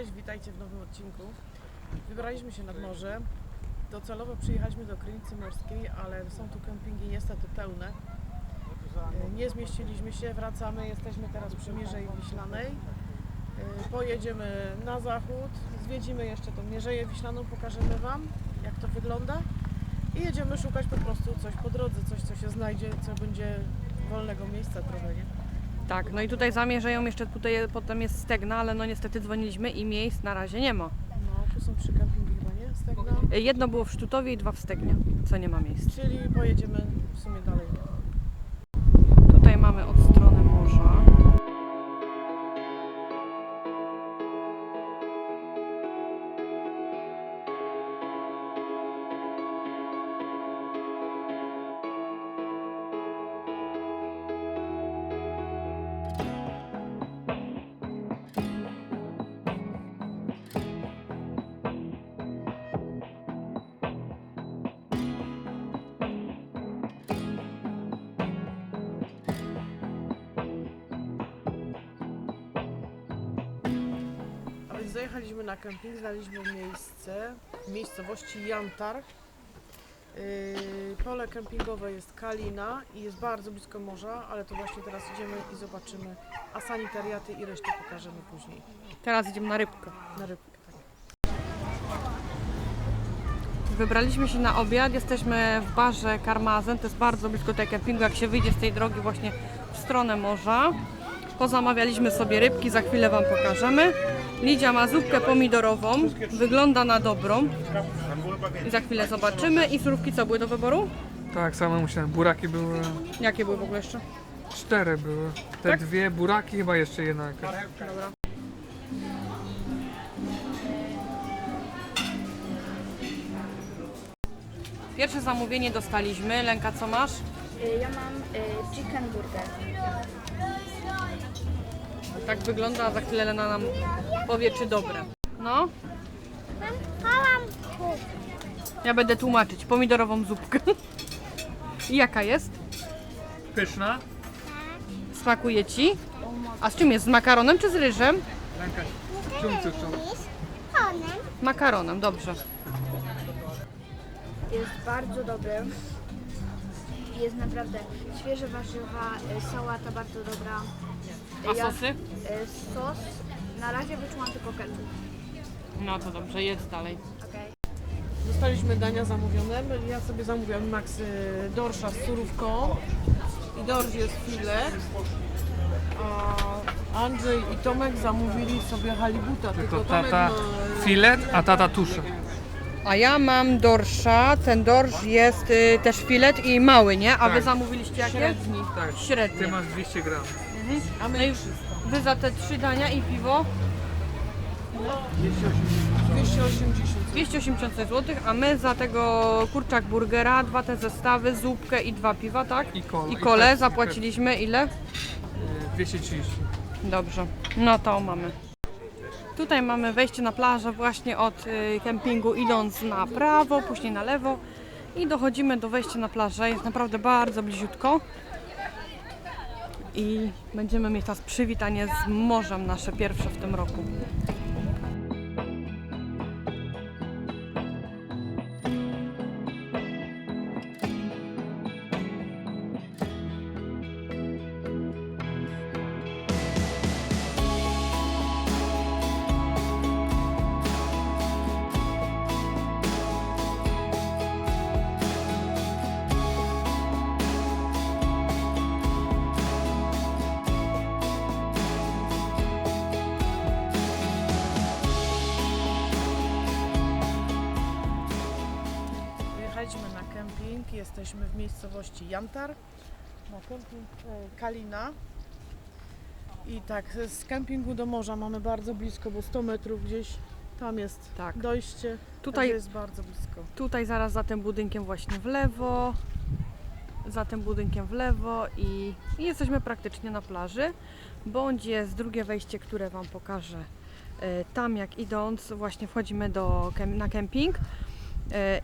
Cześć, witajcie w nowym odcinku. Wybraliśmy się nad morze. Docelowo przyjechaliśmy do Krynicy Morskiej, ale są tu kempingi niestety pełne. Nie zmieściliśmy się, wracamy, jesteśmy teraz przy Mierzei Wiślanej. E, Pojedziemy na zachód, zwiedzimy jeszcze tą Mierzeję Wiślaną, pokażemy Wam jak to wygląda i jedziemy szukać po prostu coś po drodze, coś co się znajdzie, co będzie wolnego miejsca trochę, nie? Tak, no i tutaj zamierzają jeszcze tutaj potem jest stegna, ale no niestety dzwoniliśmy i miejsc na razie nie ma. No, tu są trzy kempingi chyba, nie? Z tego. Jedno było w Sztutowie i dwa w Stegnie, co nie ma miejsc. Czyli pojedziemy w sumie dalej. Tutaj mamy od zajechaliśmy na kemping, znaleźliśmy miejsce w miejscowości Jantar. Yy, pole kempingowe jest Kalina i jest bardzo blisko morza, ale to właśnie teraz idziemy i zobaczymy, a sanitariaty i resztę pokażemy później Teraz idziemy na rybkę. na rybkę. Tak. Wybraliśmy się na obiad, jesteśmy w barze Karmazen, to jest bardzo blisko tego kempingu, jak się wyjdzie z tej drogi właśnie w stronę morza. Pozamawialiśmy sobie rybki, za chwilę Wam pokażemy. Lidia ma zupkę pomidorową, wygląda na dobrą. I za chwilę zobaczymy. I surówki co były do wyboru? Tak, same musiałem. Buraki były. Jakie były w ogóle jeszcze? Cztery były. Te Tak? dwie buraki, chyba jeszcze jedna jakaś. Dobra. Pierwsze zamówienie dostaliśmy. Lenka, co masz? Y, Ja mam y, chicken burger. Tak wygląda, a za chwilę Lena nam powie, czy dobre. No, ja będę tłumaczyć. Pomidorową zupkę. I jaka jest? Pyszna. Smakuje Ci? A z czym jest? Z makaronem czy z ryżem? Ręka chcą. Makaronem, dobrze. Jest bardzo dobry. Jest naprawdę świeże warzywa, y, sałata bardzo dobra. A Ja- sosy? y, Sos, na razie wyczułam tylko ketchup. No to dobrze, jedz dalej. Okay. Dostaliśmy dania zamówione. Ja sobie zamówiłam Max y, dorsza z surówką i dorsz jest filet. A Andrzej i Tomek zamówili sobie halibuta, tylko, Tylko Tomek tata ma filet, a tata tusze. A ja mam dorsza. Ten dorsz jest y, też filet i mały, nie? A wy Tak. zamówiliście jakie? średni. Tak. Średnie. Ty masz 200 gram. A my już Wy za te trzy dania i piwo 280. 280 zł, a my za tego kurczak burgera, dwa te zestawy, zupkę i dwa piwa, tak? I kole. I I kole Pepsi, zapłaciliśmy ile? Y, 230. Dobrze, no to mamy. Tutaj mamy wejście na plażę właśnie od y, kempingu idąc na prawo, później na lewo i dochodzimy do wejścia na plażę. Jest naprawdę bardzo bliziutko. I będziemy mieć teraz przywitanie z morzem nasze pierwsze w tym roku. Jesteśmy w miejscowości Jantar, na kemping Kalina. I tak, z kempingu do morza mamy bardzo blisko, bo 100 metrów gdzieś tam jest Tak. dojście. Tutaj jest bardzo blisko. Tutaj zaraz za tym budynkiem właśnie w lewo, za tym budynkiem w lewo i, i jesteśmy praktycznie na plaży, bądź jest drugie wejście, które Wam pokażę. E, Tam jak idąc właśnie wchodzimy do, na kemping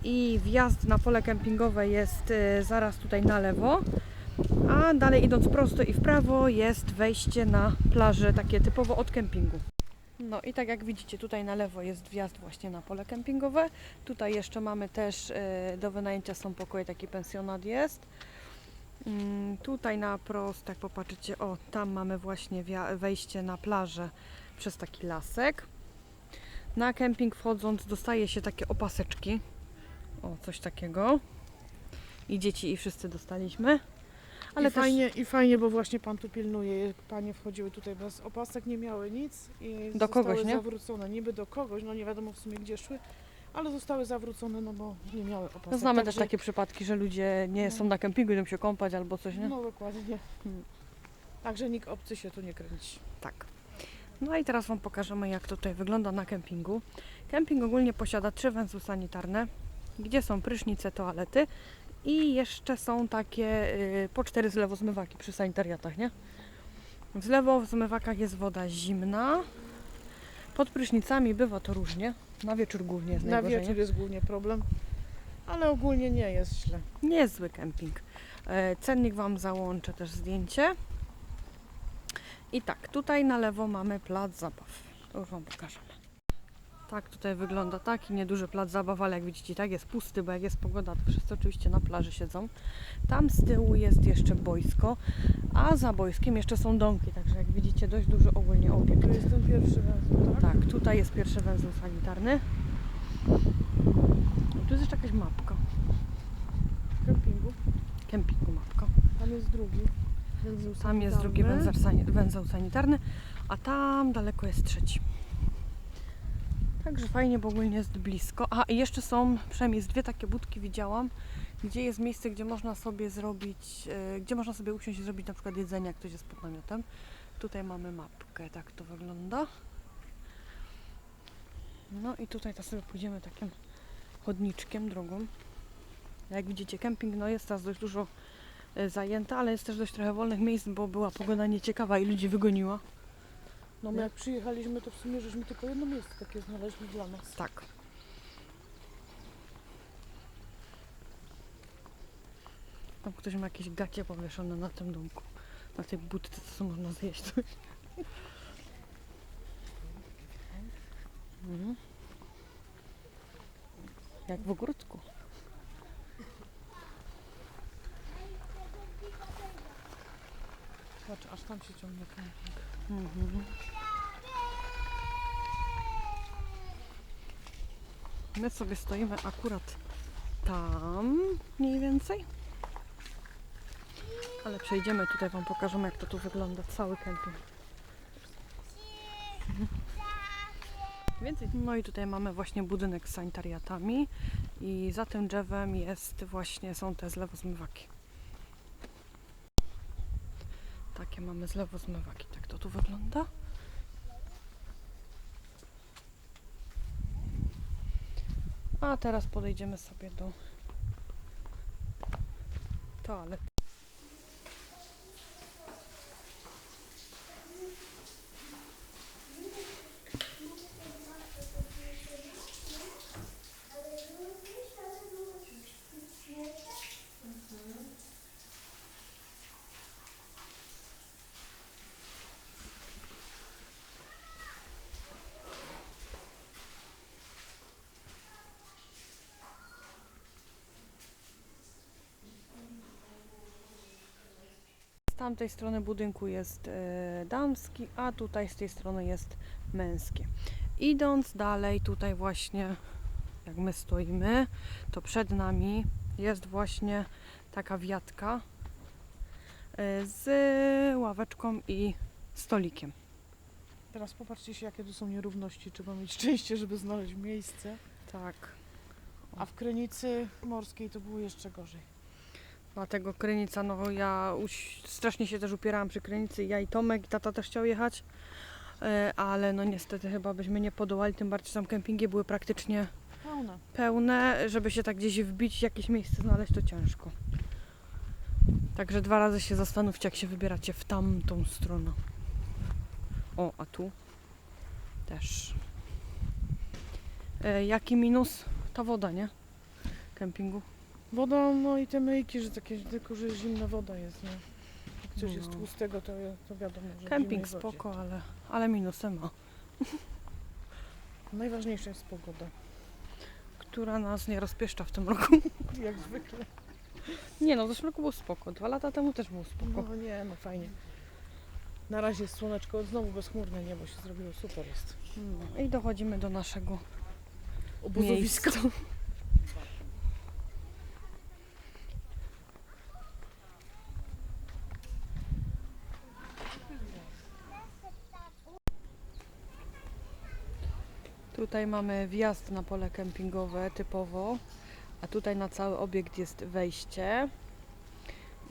i wjazd na pole kempingowe jest e, zaraz tutaj na lewo, a dalej idąc prosto i w prawo jest wejście na plażę takie typowo od kempingu. No i tak jak widzicie, tutaj na lewo jest wjazd właśnie na pole kempingowe. Tutaj jeszcze mamy też e, do wynajęcia są pokoje, taki pensjonat jest. Mm, Tutaj na prost, jak popatrzycie, o tam mamy właśnie wejście na plażę przez taki lasek. Na kemping wchodząc dostaje się takie opaseczki. O, coś takiego. I dzieci i wszyscy dostaliśmy. Ale I, też fajnie, I fajnie, bo właśnie pan tu pilnuje. Panie wchodziły tutaj bez opasek, nie miały nic i Do zostały kogoś, nie? zawrócone. Niby do kogoś, no nie wiadomo w sumie gdzie szły, ale zostały zawrócone, no bo nie miały opasek. no, znamy też Także- takie przypadki, że ludzie nie są na kempingu, idą się kąpać albo coś, nie? No dokładnie. Hmm. Także nikt obcy się tu nie kręci. Tak. No i teraz Wam pokażemy, jak to tutaj wygląda na kempingu. Kemping ogólnie posiada trzy węzły sanitarne, gdzie są prysznice, toalety i jeszcze są takie y, po cztery zlewozmywaki przy sanitariatach, nie? W zlewozmywakach jest woda zimna. Pod prysznicami bywa to różnie. Na wieczór głównie jest Na najgorzej, wieczór nie? jest głównie problem, ale ogólnie nie jest źle. Niezły kemping. E, Cennik Wam załączę też zdjęcie. I tak, tutaj na lewo mamy plac zabaw. To już Wam pokażemy. Tak tutaj wygląda taki nieduży plac zabaw, ale jak widzicie tak jest pusty, bo jak jest pogoda, to wszyscy oczywiście na plaży siedzą. Tam z tyłu jest jeszcze boisko, a za boiskiem jeszcze są domki, także jak widzicie dość duży ogólnie obiekt. To jest ten pierwszy węzeł, tak? Tak, tutaj jest pierwszy węzeł sanitarny. Tu jest jeszcze jakaś mapka, W kempingu. kempingu mapka. Tam jest drugi węzeł Tam jest drugi węzeł sanitarny, a tam daleko jest trzeci. Także fajnie, bo ogólnie jest blisko. A i jeszcze są, przynajmniej z dwie takie budki widziałam, gdzie jest miejsce, gdzie można sobie zrobić, e, gdzie można sobie usiąść i zrobić na przykład jedzenie, jak ktoś jest pod namiotem. Tutaj mamy mapkę, tak to wygląda. No i tutaj teraz sobie pójdziemy takim chodniczkiem, drogą. Jak widzicie, kemping no jest teraz dość dużo e, zajęta, ale jest też dość trochę wolnych miejsc, bo była pogoda nieciekawa i ludzi wygoniła. No my jak przyjechaliśmy, to w sumie żeśmy tylko jedno miejsce takie znaleźli dla nas. Tak. Tam ktoś ma jakieś gacie powieszone na tym domku. Na tej budce, co można zjeść coś. Mhm. Jak w ogródku. Patrz, aż tam się ciągnie kemping. Mhm. My sobie stoimy akurat tam mniej więcej. Ale przejdziemy tutaj Wam pokażemy jak to tu wygląda cały kemping. Mhm. Więcej. No i tutaj mamy właśnie budynek z sanitariatami i za tym drzewem jest właśnie są te zlewozmywaki. Takie mamy zlewozmywaki. Tak to tu wygląda. A teraz podejdziemy sobie do toalet. Tamtej strony budynku jest e, damski, a tutaj z tej strony jest męskie. Idąc dalej, tutaj właśnie jak my stoimy, to przed nami jest właśnie taka wiatka e, z ławeczką i stolikiem. Teraz popatrzcie się, jakie tu są nierówności. Trzeba mieć szczęście, żeby znaleźć miejsce. Tak. A w Krynicy Morskiej to było jeszcze gorzej. Dlatego Krynica, no ja strasznie się też upierałam przy Krynicy, ja i Tomek, i tata też chciał jechać, e, ale no niestety chyba byśmy nie podołali, tym bardziej tam kempingi były praktycznie Pełne. pełne, żeby się tak gdzieś wbić, jakieś miejsce znaleźć, to ciężko. Także dwa razy się zastanówcie, jak się wybieracie w tamtą stronę. O, a tu też. E, jaki minus? Ta woda, nie? Kempingu. Woda, no i te myjki, że takie, tylko że zimna woda jest, nie? Jak coś jest No. tłustego, to, to wiadomo, że w Kemping zimnej wodzie. spoko, ale, ale minusy ma. Najważniejsza jest pogoda. Która nas nie rozpieszcza w tym roku. Jak zwykle. Nie no, w zeszłym roku było spoko. Dwa lata temu też było spoko. No nie, no fajnie. Na razie jest słoneczko, znowu bezchmurne niebo się zrobiło, super jest. No. I dochodzimy do naszego Obozowisko. miejsca. Tutaj mamy wjazd na pole kempingowe typowo, a tutaj na cały obiekt jest wejście.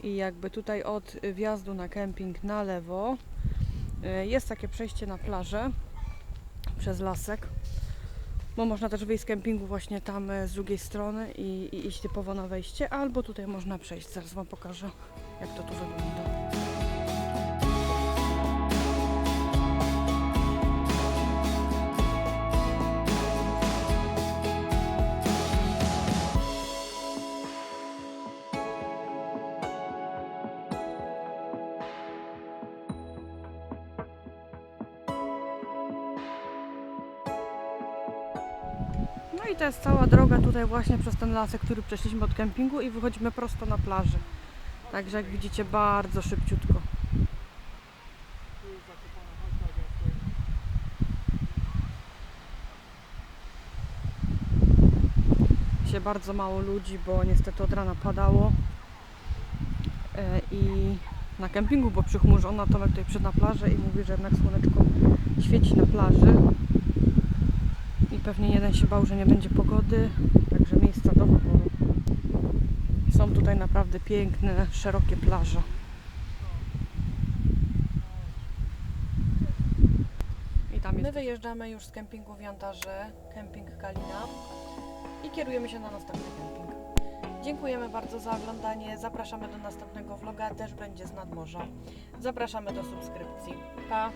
I jakby tutaj od wjazdu na kemping na lewo y, jest takie przejście na plażę przez lasek. Bo można też wyjść z kempingu właśnie tam e, z drugiej strony i, i iść typowo na wejście, albo tutaj można przejść. Zaraz Wam pokażę, jak to tu wygląda. I to jest cała droga tutaj właśnie przez ten lasek, który przeszliśmy od kempingu i wychodzimy prosto na plaży. Także jak widzicie bardzo szybciutko. Się bardzo mało ludzi, bo niestety od rana padało. E, I na kempingu, bo przychmurzona, Tomek tutaj przyszedł na plażę i mówi, że jednak słoneczko świeci na plaży pewnie jeden się bał, że nie będzie pogody, także miejsca do wyboru. Są tutaj naprawdę piękne, szerokie plaże. I tam My wyjeżdżamy już z kempingu w Jantarze, kemping Kalina i kierujemy się na następny kemping. Dziękujemy bardzo za oglądanie, zapraszamy do następnego vloga, też będzie z nadmorza. Zapraszamy do subskrypcji. Pa!